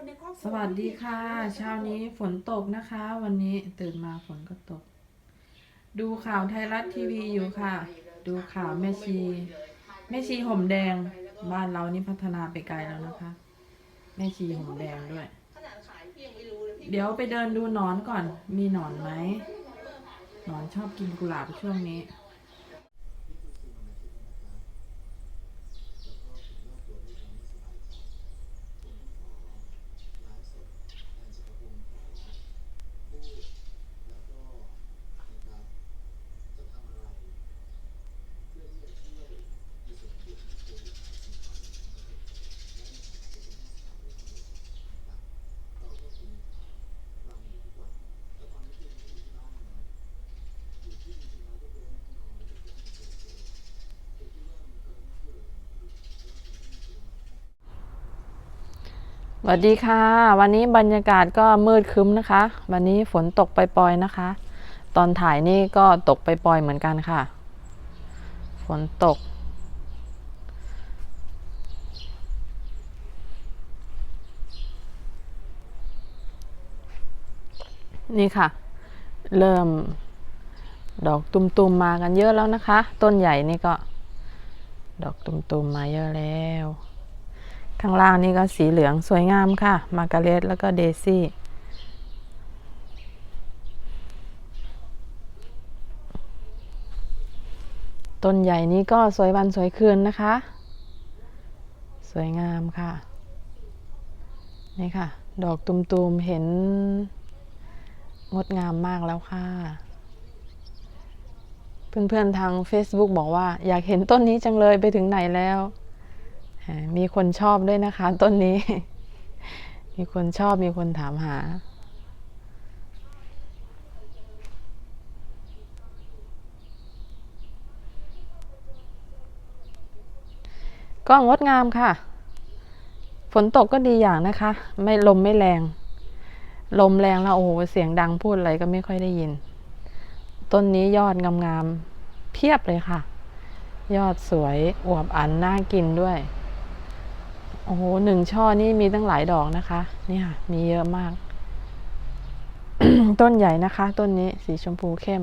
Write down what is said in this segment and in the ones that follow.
คนในครอบครัวสวัสดีค่ะ เช้านี้ฝนตกนะคะ วันนี้ตื่นมาฝนก็ตก ดูข่าวไทยรัฐทีวีอยู่ค่ะ ดูข่าวแม่ชี แม่ชีห่มแดง บ้านเรานี่พัฒนาไปไกลแล้วนะคะ แม่ชีห่มแดงด้วยขนาดขายพี่ยังไม่รู้เลยพี่เดี๋ยวไปเดินดูหนอนก่อน มีหนอนไหมหนอนชอบกินกุหลาบช่วงนี้ สวัสดีค่ะ วันนี้บรรยากาศก็มืดคึ้มนะคะ วันนี้ฝนตกปล่อยๆนะคะ ตอนถ่ายนี่ก็ตกปล่อยๆเหมือนกันค่ะ ฝนตก นี่ค่ะ เริ่มดอกตุ่มๆมากันเยอะแล้วนะคะ ต้นใหญ่นี่ก็ ดอกตุ่มๆมาเยอะแล้ว ข้างล่างนี่ก็สีเหลืองสวยงามค่ะ มาการเร็ตแล้วก็เดซี่ต้นใหญ่นี้ก็สวยวันสวยคืนนะคะ สวยงามค่ะ นี่ค่ะ ดอกตุมๆเห็น งดงามมากแล้วค่ะ เพื่อนๆทาง Facebook บอกว่า อยากเห็นต้นนี้จังเลยไปถึงไหนแล้ว มีคนชอบด้วยนะคะ ต้นนี้ มีคนชอบมีคนถามหา ก็งดงามค่ะ ฝนตกก็ดีอย่างนะคะ ไม่ลมไม่แรง ลมแรงแล้วโอ้โหเสียงดังพูดอะไรก็ไม่ค่อยได้ยิน ต้นนี้ยอดงามๆเพียบเลยค่ะ ยอดสวยอวบอันน่ากินด้วย อ้โหหนึ่งช่อนี่มีตั้งหลายดอกนะคะ เนี่ย มีเยอะมาก ต้นใหญ่นะคะ ต้นนี้สีชมพูเข้ม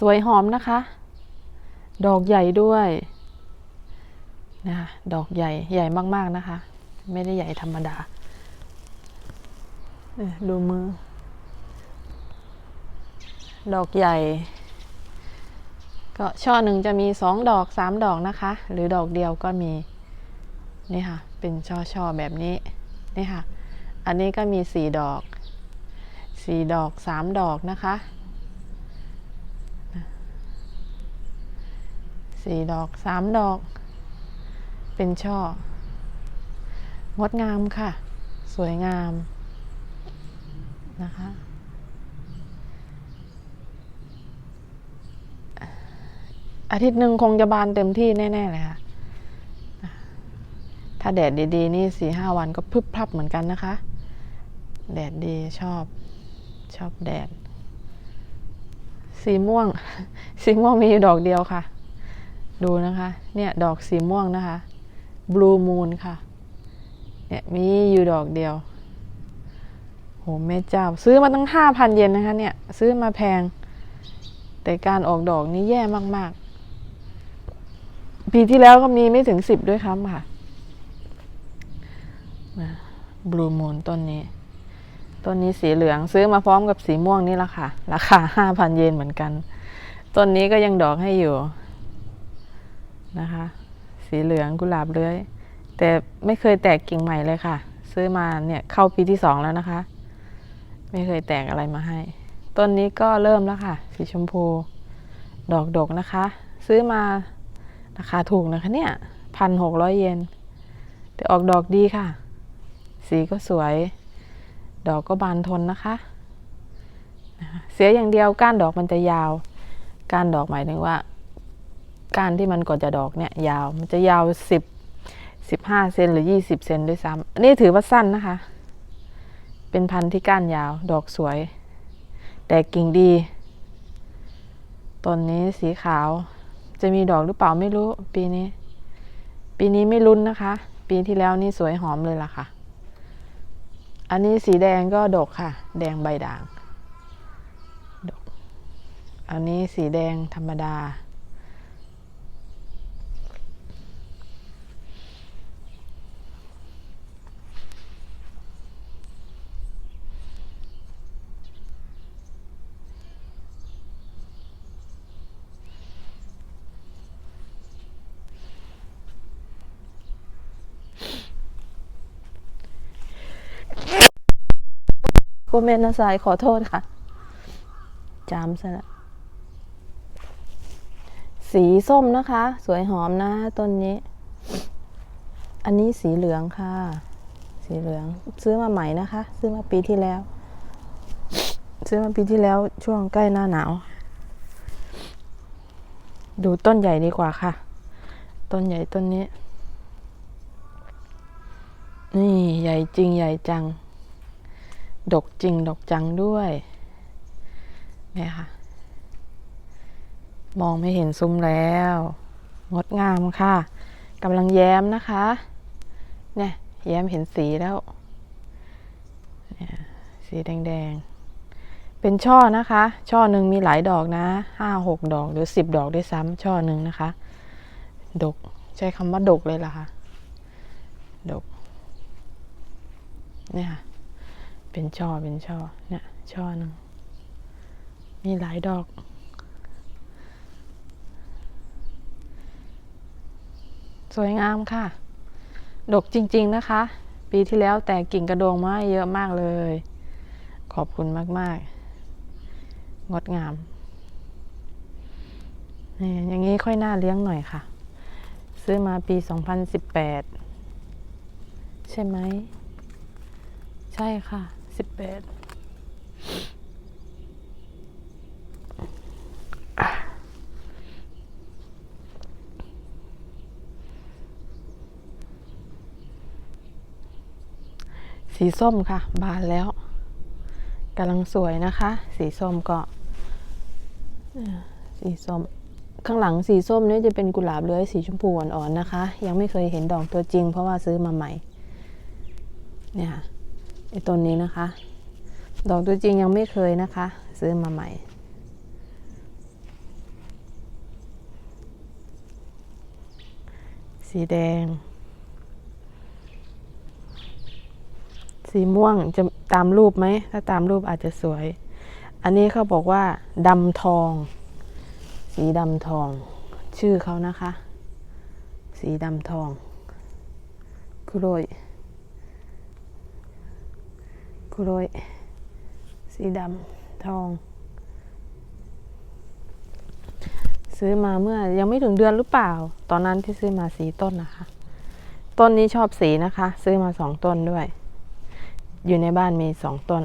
สวยหอมนะคะ ดอกใหญ่ด้วยนะคะดอกใหญ่ใหญ่มากๆนะคะ ไม่ได้ใหญ่ธรรมดาดูมือ ดอกใหญ่ ก็ช่อหนึ่งจะมีสองดอกสามดอกนะคะ หรือดอกเดียวก็มีนี่ค่ะ เป็นช่อช่อแบบนี้นี่ค่ะ อันนี้ก็มีสี่ดอกสี่ดอกสามดอกนะคะสี่ดอกสามดอก เป็นช่อ งดงามค่ะ สวยงามนะคะ อาทิตย์หนึ่งคงจะบานเต็มที่แน่ ๆ เลยค่ะ ถ้าแดดดี ๆ นี่สี่ห้าวันก็พึบพรับเหมือนกันนะคะ แดดดีชอบชอบแดด สีม่วง สีม่วงมีอยู่ดอกเดียวค่ะ ดูนะคะ เนี่ยดอกสีม่วงนะคะ blue moon ค่ะ เนี่ยมีอยู่ดอกเดียวโหแม่เจ้า ซื้อมาตั้งห้าพันเยนนะคะเนี่ย ซื้อมาแพง แต่การออกดอกนี่แย่มาก ๆ ปีที่แล้วก็มีไม่ถึงสิบด้วยครับค่ะบลูมูนต้นนี้ ต้นนี้สีเหลืองซื้อมาพร้อมกับสีม่วงนี่ละค่ะ ราคาห้าพันเยนเหมือนกัน ต้นนี้ก็ยังดอกให้อยู่นะคะ สีเหลืองกุหลาบเลื้อย แต่ไม่เคยแตกกิ่งใหม่เลยค่ะ ซื้อมาเนี่ยเข้าปีที่สองแล้วนะคะ ไม่เคยแตกอะไรมาให้ ต้นนี้ก็เริ่มแล้วค่ะ สีชมพู ดอกดกนะคะ ซื้อมา ราคาถูกนะคะเนี่ยพันหกร้อยเยนแต่ออกดอกดีค่ะ สีก็สวย ดอกก็บานทนนะคะ เสียอย่างเดียวก้านดอกมันจะยาว ก้านดอกหมายถึงว่า ก้านที่มันก่อนจะดอกเนี่ยยาว มันจะยาวสิบสิบห้าเซนหรือยี่สิบเซนด้วยซ้ำอันนี้ถือว่าสั้นนะคะ เป็นพันธุ์ที่ก้านยาว ดอกสวย แต่กิ่งดี ต้นนี้สีขาว จะมีดอกหรือเปล่าไม่รู้ ปีนี้ ปีนี้ไม่ลุ้นนะคะ ปีที่แล้วนี่สวยหอมเลยล่ะค่ะ อันนี้สีแดงก็ดกค่ะ แดงใบด่างดกอันนี้สีแดงธรรมดา กูเมนนะสายขอโทษค่ะ จามซะละสีส้มนะคะ สวยหอมนะต้นนี้ อันนี้สีเหลืองค่ะ สีเหลืองซื้อมาใหม่นะคะ ซื้อมาปีที่แล้ว ซื้อมาปีที่แล้วช่วงใกล้หน้าหนาว ดูต้นใหญ่ดีกว่าค่ะ ต้นใหญ่ต้นนี้ นี่ใหญ่จริงใหญ่จัง ดกจริงดกจังด้วยเนี่ยค่ะ มองไม่เห็นซุ้มแล้ว งดงามค่ะกำลังแย้มนะคะ เนี่ย แย้มเห็นสีแล้วเนี่ยสีแดงๆ เป็นช่อนะคะ ช่อหนึ่งมีหลายดอกนะห้าหกดอกหรือสิบดอกด้วยซ้ำช่อหนึ่งนะคะ ดกใช้คำว่าดกเลยล่ะค่ะ ดก เนี่ยค่ะ เป็นช่อเป็นช่อเนี่ยช่อหนึ่งมีหลายดอก สวยงามค่ะ ดกจริง ๆนะคะ ปีที่แล้วแต่กิ่งกระโดงมาเยอะมากเลย ขอบคุณมาก ๆ งดงามนี่อย่างนี้ค่อยน่าเลี้ยงหน่อยค่ะ ซื้อมาปี 2018 ใช่ไหม ใช่ค่ะ สิบแปดสีส้มค่ะ บานแล้วกำลังสวยนะคะ สีส้มก็สีส้มข้างหลังสีส้มนี่จะเป็นกุหลาบเลื้อยสีชมพูอ่อนๆนะคะ ยังไม่เคยเห็นดอกตัวจริง เพราะว่าซื้อมาใหม่เนี่ยค่ะ ต้นนี้นะคะ ดอกตัวจริงยังไม่เคยนะคะ ซื้อมาใหม่ สีแดง สีม่วงจะตามรูปไหม ถ้าตามรูปอาจจะสวย อันนี้เขาบอกว่าดำทอง สีดำทอง ชื่อเขานะคะ สีดำทองคุโรยคุโรยสีดำทอง ซื้อมาเมื่อยังไม่ถึงเดือนหรือเปล่า ตอนนั้นที่ซื้อมาสีต้นนะคะ ต้นนี้ชอบสีนะคะ ซื้อมาสองต้นด้วย อยู่ในบ้านมีสองต้น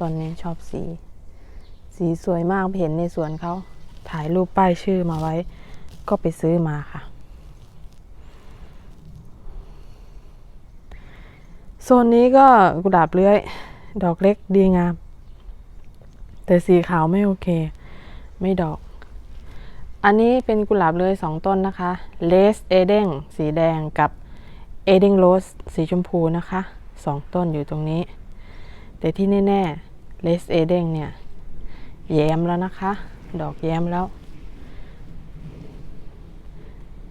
ต้นนี้ชอบสี สีสวยมากเห็นในสวนเขาถ่ายรูปป้ายชื่อมาไว้ ก็ไปซื้อมาค่ะโซนนี้ก็กุหลาบเลื้อย ดอกเล็กดีงาม แต่สีขาวไม่โอเค ไม่ดอก อันนี้เป็นกุหลาบเลยสองต้นนะคะเลสเอเดงสีแดงกับเอเดงโรสสีชมพูนะคะสองต้นอยู่ตรงนี้ แต่ที่แน่ๆเลสเอเดงเนี่ย แย้มแล้วนะคะ ดอกแย้มแล้ว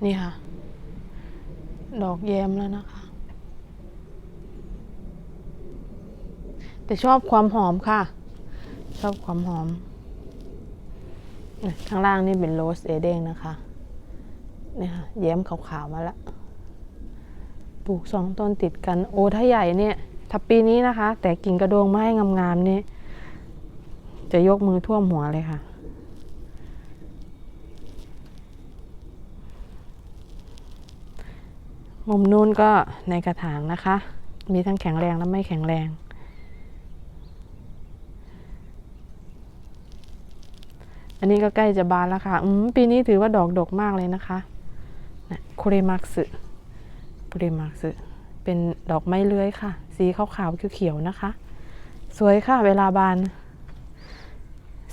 นี่ค่ะ ดอกแย้มแล้วนะคะ แต่ชอบความหอมค่ะ ชอบความหอม ข้างล่างนี่เป็นโรสเอเดงนะคะเนี่ยค่ะแย้มขาวๆมาล้วปลูกสองต้นติดกัน โอ้ถ้าใหญ่เนี่ยถ้าปีนี้นะคะ แต่กิ่งกระโดงไม้งามๆนี่จะยกมือท่วมหัวเลยค่ะ มุมนู้นก็ในกระถางนะคะ มีทั้งแข็งแรงและไม่แข็งแรง อันนี้ก็ใกล้จะบานแล้วค่ะ อืมปีนี้ถือว่าดอกดกมากเลยนะคะนะคุเรมักสึคุเรมักสึเป็นดอกไม้เลื้อยค่ะ สีขาวๆเขียวๆนะคะ สวยค่ะ เวลาบาน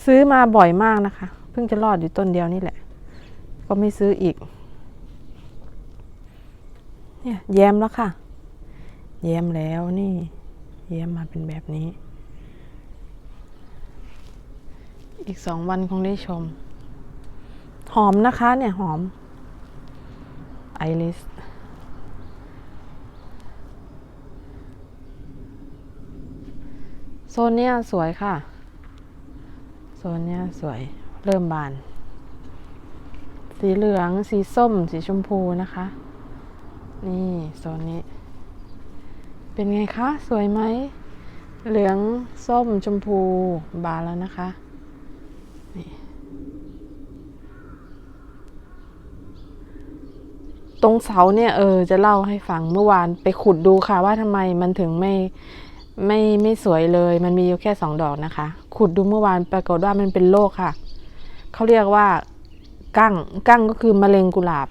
ซื้อมาบ่อยมากนะคะ เพิ่งพิ่งจะรอดอยู่ต้นเดียวนี่แหละ ก็ไม่ซื้ออีก เนี่ยแย้มแล้วค่ะ แย้มแล้วนี่ แย้มมาเป็นแบบนี้ อีกสองวันคงได้ชม หอมนะคะเนี่ยหอม ไอริส โซนเนี้ยสวยค่ะ โซนเนี้ยสวยเริ่มบาน สีเหลือง สีส้ม สีชมพูนะคะ นี่โซนนี้ เป็นไงคะ สวยไหม เหลือง ส้ม ชมพู บานแล้วนะคะ ตรงเสาเนี่ยเออจะเล่าให้ฟังเมื่อวานไปขุดดูค่ะ ว่าทำไมมันถึงไม่ไม่ไม่สวยเลย มันมีอยู่แค่สองดอกนะคะ ขุดดูเมื่อวานปรากฏว่ามันเป็นโรคค่ะ เขาเรียกว่ากั้งกั้งก็คือมะเร็งกุหลาบ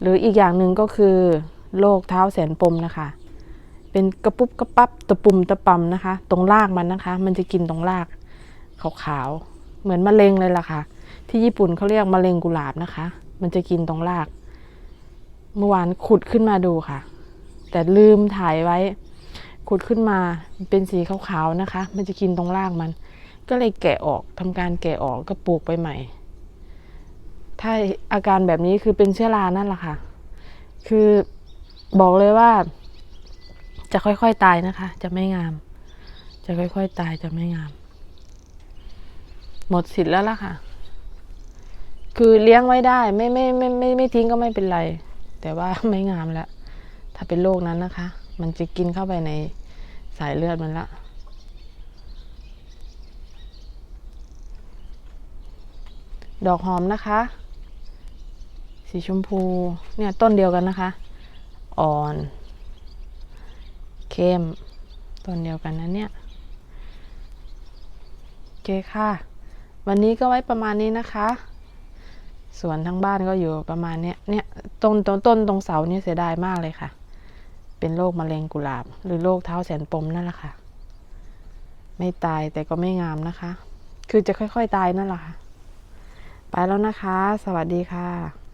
หรืออีกอย่างหนึ่งก็คือโรคเท้าแสนปมนะคะ เป็นกระปุบกระปับตะปุ่มตะปำนะคะ ตรงรากมันนะคะ มันจะกินตรงรากขาวๆ เหมือนมะเร็งเลยล่ะค่ะ ที่ญี่ปุ่นเขาเรียกมะเร็งกุหลาบนะคะ มันจะกินตรงราก เมื่อวานขุดขึ้นมาดูค่ะ แต่ลืมถ่ายไว้ ขุดขึ้นมาเป็นสีขาวๆนะคะ มันจะกินตรงรากมัน ก็เลยแกะออกทำการแกะออกก็ปลูกไปใหม่ ถ้าอาการแบบนี้คือเป็นเชื้อรานั่นแหละค่ะ คือบอกเลยว่า จะค่อยๆตายนะคะ จะไม่งาม จะค่อยๆตายจะไม่งาม หมดสิทธิ์แล้วล่ะค่ะ คือเลี้ยงไว้ได้ ไม่ไม่ไม่ไม่ไม่ทิ้งก็ไม่เป็นไร แต่ว่าไม่งามแล้วถ้าเป็นโรคนั้นนะคะ มันจะกินเข้าไปในสายเลือดมันละดอกหอมนะคะ สีชมพู เนี่ยต้นเดียวกันนะคะ อ่อน เข้ม ต้นเดียวกันนะเนี่ย โอเคค่ะ วันนี้ก็ไว้ประมาณนี้นะคะสวนทั้งบ้านก็อยู่ประมาณเนี้ยเนี่ยต้นต้นต้นตรงเสาเนี่ยเสียดายมากเลยค่ะ เป็นโรคมะเร็งกุหลาบ หรือโรคเท้าแสนปมนั่นแหละค่ะ ไม่ตายแต่ก็ไม่งามนะคะ คือจะค่อยๆตายนั่นแหละค่ะ ไปแล้วนะคะ สวัสดีค่ะ